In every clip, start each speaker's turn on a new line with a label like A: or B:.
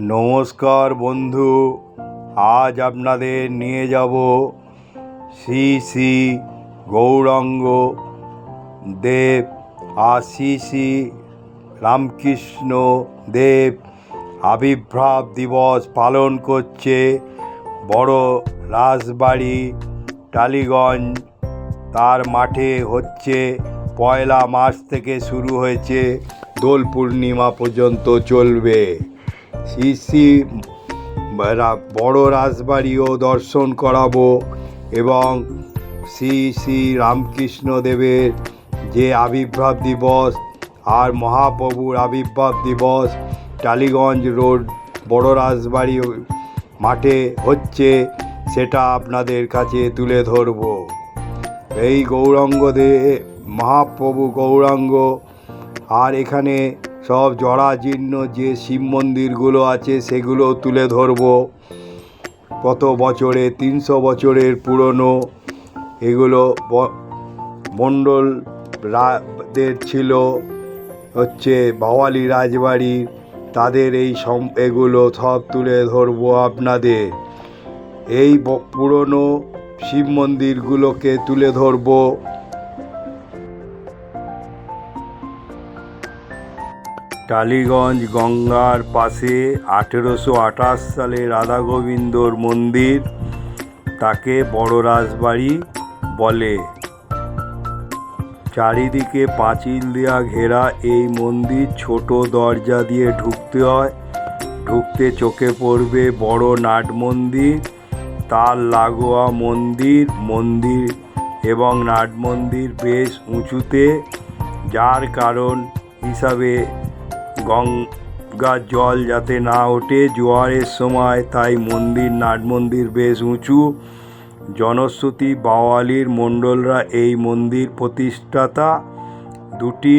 A: নমস্কার বন্ধু, আজ আপনাদের নিয়ে যাব শ্রী শ্রী গৌরাঙ্গ দেব আর শ্রী শ্রী রামকৃষ্ণ দেব আবির্ভাব দিবস পালন করছে বড় রাজবাড়ি টালিগঞ্জ। তার মাঠে হচ্ছে পয়লা মাস থেকে শুরু হয়েছে। দোল পূর্ণিমা পর্যন্ত চলবে। শ্রী শ্রী বড় রাজবাড়িও দর্শন করাবো এবং শ্রী শ্রী রামকৃষ্ণ দেবের যে আবির্ভাব দিবস আর মহাপ্রভুর আবির্ভাব দিবস টালিগঞ্জ রোড বড় রাজবাড়ি মাঠে হচ্ছে সেটা আপনাদের কাছে তুলে ধরবো। এই গৌরাঙ্গ দে মহাপ্রভু গৌরাঙ্গ আর এখানে সব জরাজীর্ণ যে শিব মন্দিরগুলো আছে সেগুলো তুলে ধরবো। কত বছরে? তিনশো বছরের পুরনো। এগুলো মণ্ডল রাদের ছিল। হচ্ছে বাওয়ালি রাজবাড়ি। তাদের এই সম, এগুলো সব তুলে ধরবো আপনাদের। এই পুরনো শিব মন্দিরগুলোকে তুলে ধরবো। টালিগঞ্জ গঙ্গার পাশে আঠেরোশো আঠাশ সালে রাধা গোবিন্দর মন্দির তাকে বড় রাজবাড়ি বলে। চারিদিকে পাঁচিল দেওয়া ঘেরা এই মন্দির ছোট দরজা দিয়ে ঢুকতে হয়। ঢুকতে চোখে পড়বে বড় নাট মন্দির, তার লাগোয়া মন্দির মন্দির এবং নাট মন্দির বেশ উঁচুতে, যার কারণ হিসাবে গঙ্গার জল যাতে না ওঠে, জোয়ারের সময় তাই মন্দির, নাট মন্দির বেশ উঁচু। জনশ্রুতি, বাওয়ালির মণ্ডলরা এই মন্দির প্রতিষ্ঠাতা। দুটি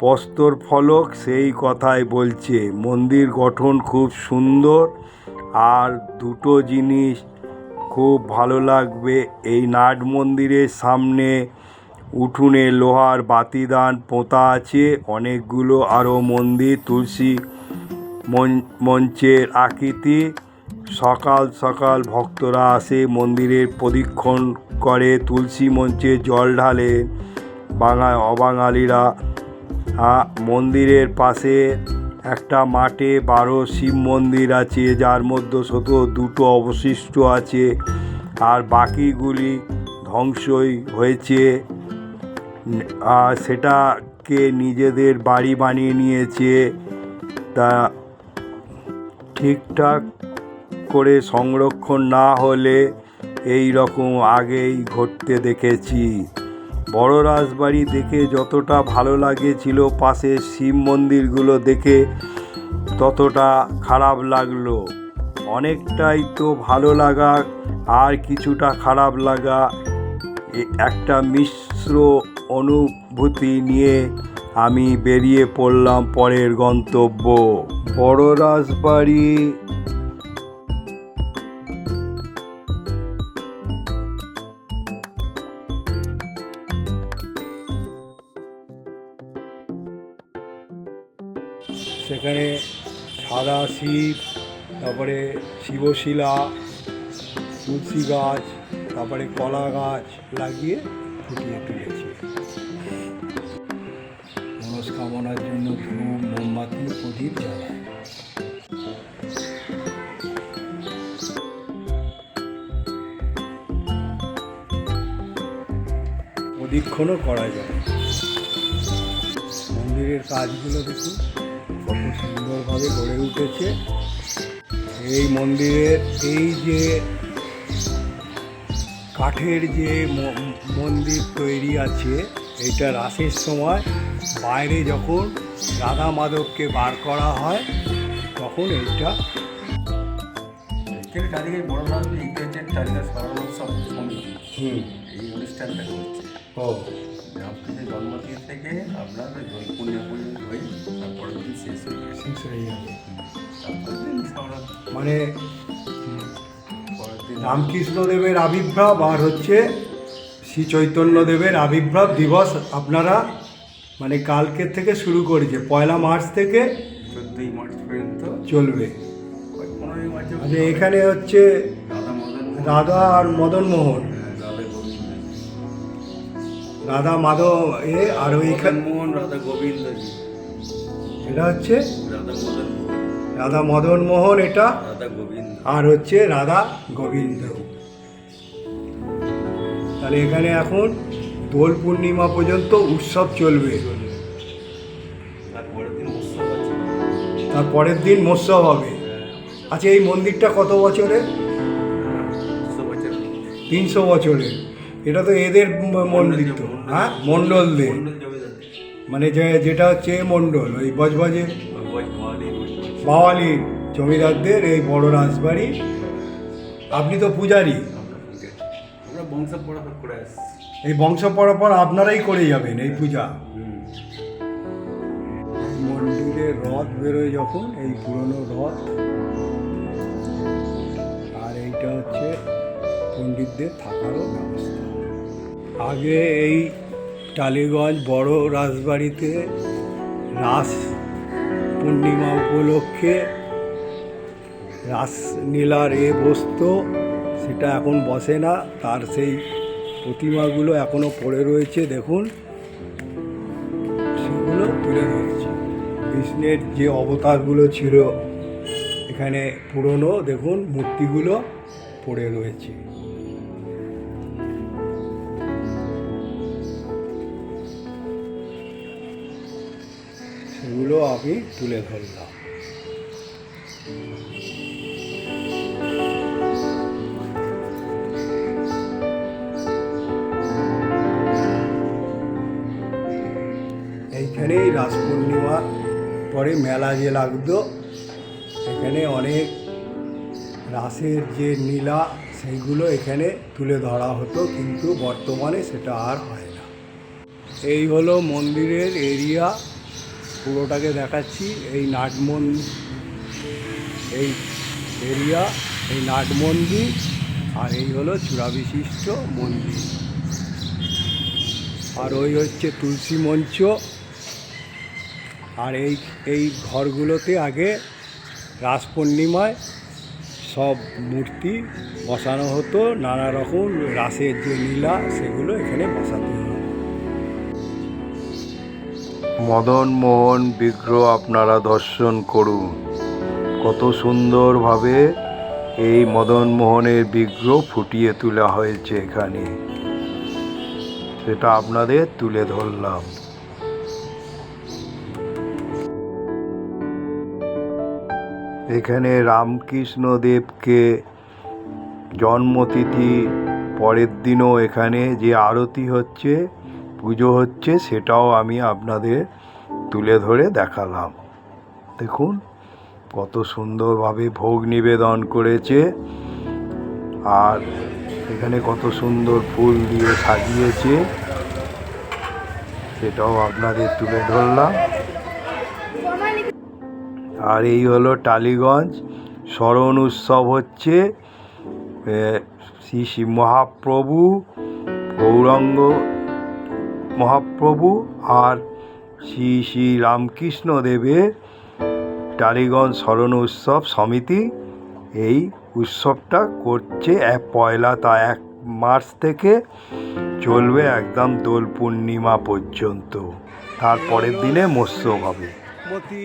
A: প্রস্তর ফলক সেই কথাই বলছে, মন্দির গঠন খুব সুন্দর আর দুটো জিনিস খুব ভালো লাগবে। এই নাট মন্দিরের সামনে উঠোনে লোহার বাতিদান পোঁতা আছে, অনেকগুলো আরও মন্দির, তুলসী মঞ্চের আকৃতি। সকাল সকাল ভক্তরা আসে, মন্দিরের প্রদক্ষিণ করে, তুলসী মঞ্চে জল ঢালে। বাঙা অবাঙালিরা মন্দিরের পাশে একটা মাঠে বারো শিব মন্দির আছে, যার মধ্যে শুধু দুটো অবশিষ্ট আছে। আর বাকিগুলি ধ্বংসই হয়েছে। সেটাকে নিজেদের বাড়ি বানিয়ে নিয়েছে, তা ঠিকঠাক করে সংরক্ষণ না হলে এই রকম আগেই ঘটতে দেখেছি। বড় রাজবাড়ি দেখে যতটা ভালো লাগেছিল পাশের শিব মন্দিরগুলো দেখে ততটা খারাপ লাগল। অনেকটাই তো ভালো লাগা, আর কিছুটা খারাপ লাগা একটা মিশ্র অনুভূতি নিয়ে আমি বেরিয়ে পড়লাম পরের গন্তব্য, বড় রাজবাড়ি। সেখানে সাদা শিব, তারপরে শিবশিলা, তুলসী গাছ, তারপরে কলা গাছ লাগিয়ে ফুটিয়ে তুলেছে প্রদীক্ষণও করা যায়। মন্দিরের কাজগুলো দেখুন কত সুন্দরভাবে গড়ে উঠেছে। এই মন্দিরের এই যে কাঠের যে মন্দির তৈরি আছে এইটা রাসের সময় বাইরে যখন রাধা মাধবকে বার করা হয় তখন এইটা
B: চারিদিকে বড় রাজনীতি চারিদিকে স্মরণ উৎসব সমিতি
A: হুম।
B: এই অনুষ্ঠানটা হচ্ছে।
A: ও।
B: জন্মদিন থেকে ওই হয়ে তারপরের দিন শেষ হয়ে গেছে।
A: শেষ হয়ে মানে রামকৃষ্ণদেবের আবির্ভাব আর হচ্ছে শ্রী চৈতন্যদেবের আবির্ভাব দিবস আপনারা মানে কালকের থেকে শুরু করেছে পয়লা মার্চ থেকে
B: চোদ্দোই মার্চ পর্যন্ত
A: চলবে।
C: আচ্ছা এখানে হচ্ছে
B: রাধা
C: আর মদন মোহন।
B: রাধা
C: মাধব এ আর ওইখানে
B: মোহন রাধা গোবিন্দ
C: এটা হচ্ছে?
B: রাধা মদন মোহন।
C: রাধা মদন মোহন এটা?
B: রাধা গোবিন্দ।
C: আর হচ্ছে রাধা গোবিন্দ। তাহলে এখানে এখন দোল পূর্ণিমা পর্যন্ত উৎসব চলবে। তার পরের দিন মৎসব হবে। আচ্ছা এই মন্দিরটা কত বছরের? তিনশো বছরের। এটা তো এদের ম- মন্দির তো হ্যাঁ? মণ্ডলদের মানে যেটা হচ্ছে মণ্ডল ওই বজবজে? বাওয়ালি জমিদারদের এই বড় রাজবাড়ি। আপনি তো পূজারি। এই বংশ পরপর আপনারাই করে যাবেন এই পূজা।
B: হুম।
C: মন্দিরের রথ বেরোয় যখন এই পুরনো রথ। আর এইটা হচ্ছে পণ্ডিতদের থাকারও ব্যবস্থা। আগে এই টালিগঞ্জ বড় রাজবাড়িতে রাস পূর্ণিমা উপলক্ষে রাস রাসলীলার এ বসতো, সেটা এখন বসে না, তার সেই প্রতিমাগুলো এখনও পড়ে রয়েছে, দেখুন। সেগুলো তুলে ধরেছে। কৃষ্ণের যে অবতারগুলো ছিল, এখানে পুরনো, দেখুন, মূর্তিগুলো পড়ে রয়েছে। সেগুলো আমি তুলে ধরলাম। এইখানেই রাস পূর্ণিমা, পরে মেলা যে লাগতো, এখানে অনেক রাসের যে নীলা, সেইগুলো এখানে তুলে ধরা হতো, কিন্তু বর্তমানে সেটা আর হয় না। এই হলো মন্দিরের এরিয়া। পুরোটাকে দেখাচ্ছি। এই নাট মন্দির এই এরিয়া, এই নাট মন্দির আর এই হলো চূড়া বিশিষ্ট মন্দির। আর ওই হচ্ছে তুলসী মঞ্চ। আর এই এই ঘরগুলোতে আগে রাস পূর্ণিমায় সব মূর্তি বসানো হতো। নানা রকম রাসের যে লীলা, সেগুলো এখানে বসাতে হতো মদন মোহন বিগ্রহ আপনারা দর্শন করুন। কত সুন্দরভাবে এই মদন মোহনের বিগ্রহ ফুটিয়ে তোলা হয়েছে এখানে। সেটা আপনাদের তুলে ধরলাম। এখানে রামকৃষ্ণ দেবকে জন্মতিথি পরের দিনও এখানে যে আরতি হচ্ছে পুজো হচ্ছে, সেটাও আমি আপনাদের তুলে ধরে দেখালাম। দেখুন, কত সুন্দরভাবে ভোগ নিবেদন করেছে। আর এখানে কত সুন্দর ফুল দিয়ে সাজিয়েছে। সেটাও আপনাদের তুলে ধরলাম। আর এই হলো টালিগঞ্জ। স্মরণ উৎসব হচ্ছে। শ্রী শ্রী মহাপ্রভু, গৌরাঙ্গ মহাপ্রভু আর শ্রী শ্রী রামকৃষ্ণ দেবের টালিগঞ্জ স্মরণ উৎসব সমিতি এই উৎসবটা করছে এক পয়লা তা এক মার্চ থেকে চলবে একদম দোল পূর্ণিমা পর্যন্ত। তারপরের দিনে মৎস্য হবে। মতি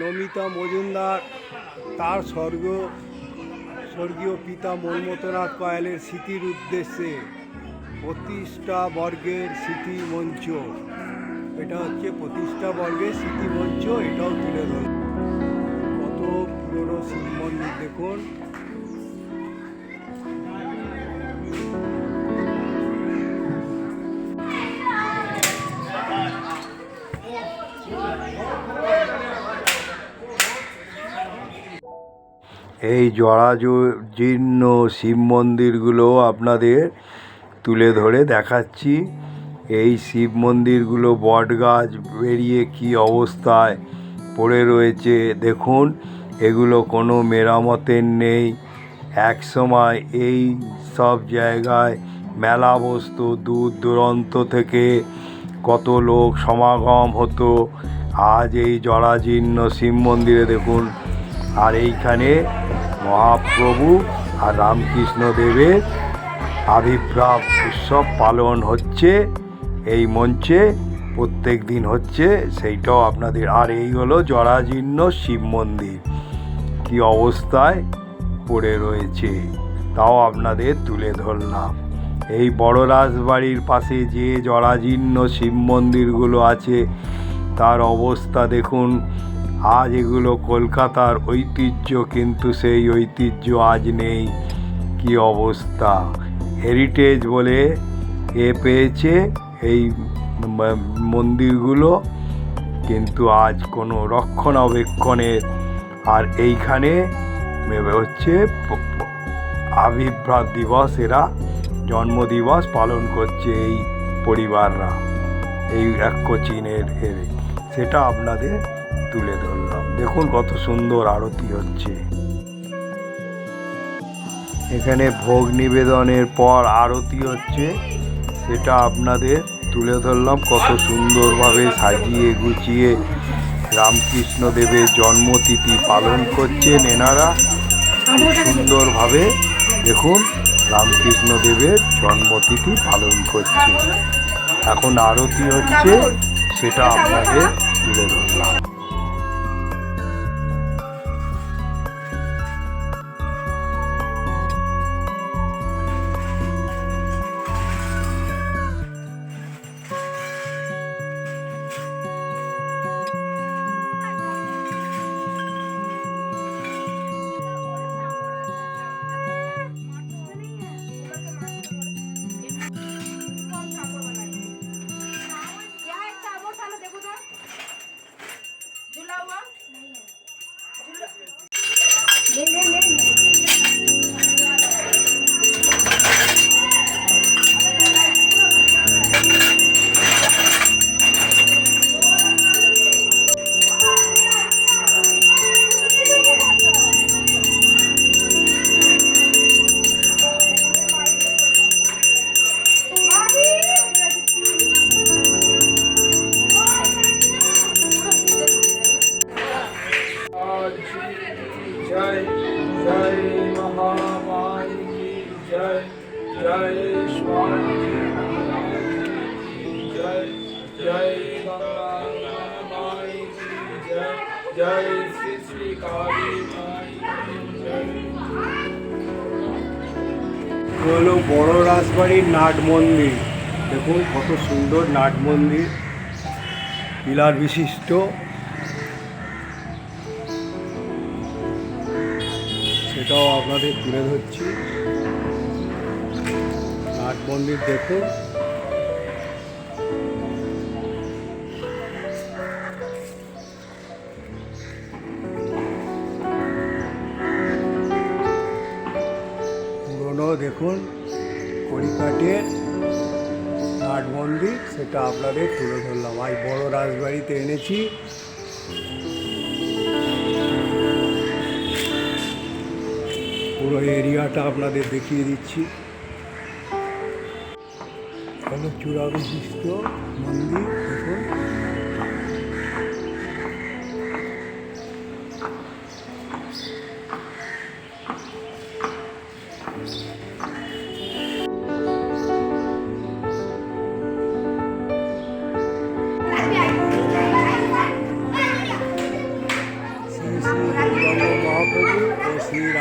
C: নমিতা মজুমদার, তার স্বর্গ, স্বর্গীয় পিতা মনমতনাথ কয়ালের স্মৃতির উদ্দেশ্যে প্রতিষ্ঠা বর্গের স্মৃতি মঞ্চ। এটা হচ্ছে প্রতিষ্ঠা বর্গের স্মৃতি মঞ্চ, এটাও তুলে ধর কত পুরনো শিব মন্দির দেখুন। এই জরাজীর্ণ শিব মন্দিরগুলো আপনাদের তুলে ধরে দেখাচ্ছি। এই শিব মন্দিরগুলো বট গাছ বেরিয়ে কি অবস্থায় পড়ে রয়েছে দেখুন। এগুলো কোনো মেরামতের নেই। এক সময় এই সব জায়গায় মেলা বসতো দূর দূরান্ত থেকে। কত লোক সমাগম হতো। আজ এই জরাজীর্ণ শিব মন্দিরে দেখুন। আর এইখানে
A: মহাপ্রভু আর রামকৃষ্ণ দেবের আবির্ভাব উৎসব পালন হচ্ছে, এই মঞ্চে প্রত্যেক দিন হচ্ছে, সেইটাও আপনাদের। আর এই হলো জরাজীর্ণ শিব মন্দির। কি অবস্থায় পড়ে রয়েছে, তাও আপনাদের তুলে ধরলাম। এই বড় রাজবাড়ির পাশে যে জরাজীর্ণ শিব মন্দিরগুলো আছে, তার অবস্থা দেখুন। আজ এগুলো কলকাতার ঐতিহ্য, কিন্তু সেই ঐতিহ্য আজ নেই। কি অবস্থা? হেরিটেজ বলে এ পেয়েছে। এই মন্দিরগুলো কিন্তু আজ কোনো রক্ষণাবেক্ষণের আর এইখানে হচ্ছে আবির্ভাব দিবস, এরা জন্মদিবস পালন করছে এই পরিবাররা। এই এক কোচিনের এর সেটা আপনাদের তুলে ধরলাম। দেখুন কত সুন্দর আরতি হচ্ছে। এখানে ভোগ নিবেদনের পর আরতি হচ্ছে। সেটা আপনাদের তুলে ধরলাম, কত সুন্দরভাবে সাজিয়ে গুছিয়ে রামকৃষ্ণ দেবের জন্মতিথি পালন করছেন এনারা। সুন্দরভাবে দেখুন রামকৃষ্ণ দেবের জন্মতিথি পালন করছে এখন আরতি হচ্ছে, সেটা আপনাদের তুলে ধরলাম। বড় রাজবাড়ির নাট মন্দির। দেখুন কত সুন্দর নাট মন্দির। পিলার বিশিষ্ট। সেটাও আপনাদের তুলে ধরছি। নাট মন্দির দেখুন। দেখুন। কড়িকাঠের নাট মন্দির, সেটা আপনাদের তুলে ধরলাম। আজ বড় রাজবাড়িতে এনেছি। পুরো এরিয়াটা আপনাদের দেখিয়ে দিচ্ছি। চূড়া বিশিষ্ট মন্দির।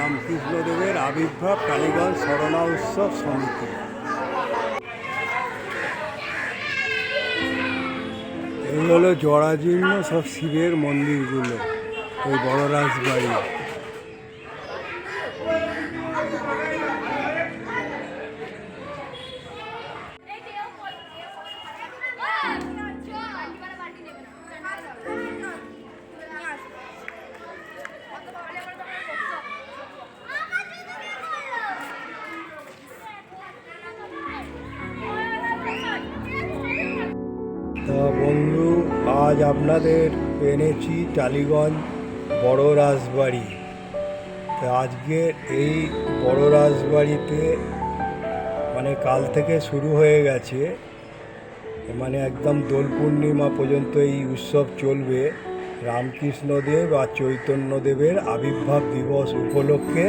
A: শ্রী রামকৃষ্ণ দেবের আবির্ভাব কালীগঞ্জ স্মরণা উৎসব সমিতি। এই হলো জরাজীর্ণ সব শিবের মন্দিরগুলো, ওই বড় রাজবাড়ি আজ আপনাদের এনেছি টালিগঞ্জ বড় রাজবাড়ি। তা আজকে এই বড় রাজবাড়িতে মানে কাল থেকে শুরু হয়ে গেছে। মানে একদম দোল পূর্ণিমা পর্যন্ত এই উৎসব চলবে।
C: রামকৃষ্ণদেব আর চৈতন্যদেবের আবির্ভাব দিবস উপলক্ষে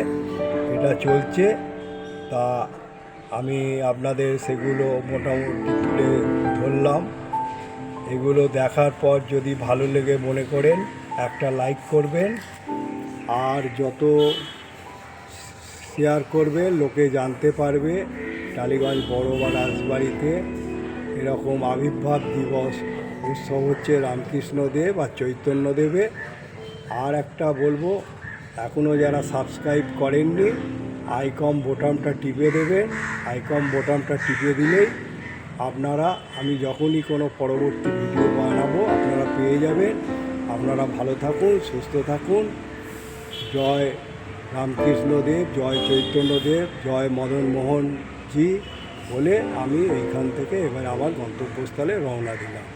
C: এটা চলছে। তা আমি আপনাদের সেগুলো মোটামুটি তুলে ধরলাম। এগুলো দেখার পর যদি ভালো লেগে মনে করেন, একটা লাইক করবেন। আর যত শেয়ার করবে, লোকে জানতে পারবে টালিগঞ্জ বড় বা রাজবাড়িতে এরকম আবির্ভাব দিবস উৎসব হচ্ছে রামকৃষ্ণদেব আর চৈতন্যদেবে আর একটা বলব এখনও যারা সাবস্ক্রাইব করেননি আইকম বোটামটা টিপে দেবেন। আইকম বোটামটা টিপে দিলেই আপনারা, আমি যখনই কোনো পরবর্তী ভিডিও বানাবো, আপনারা পেয়ে যাবেন। আপনারা ভালো থাকুন, সুস্থ থাকুন। জয় রামকৃষ্ণদেব জয় চৈতন্যদেব জয় মদন মোহন জি বলে আমি এইখান থেকে এবার আবার গন্তব্যস্থলে রওনা দিলাম।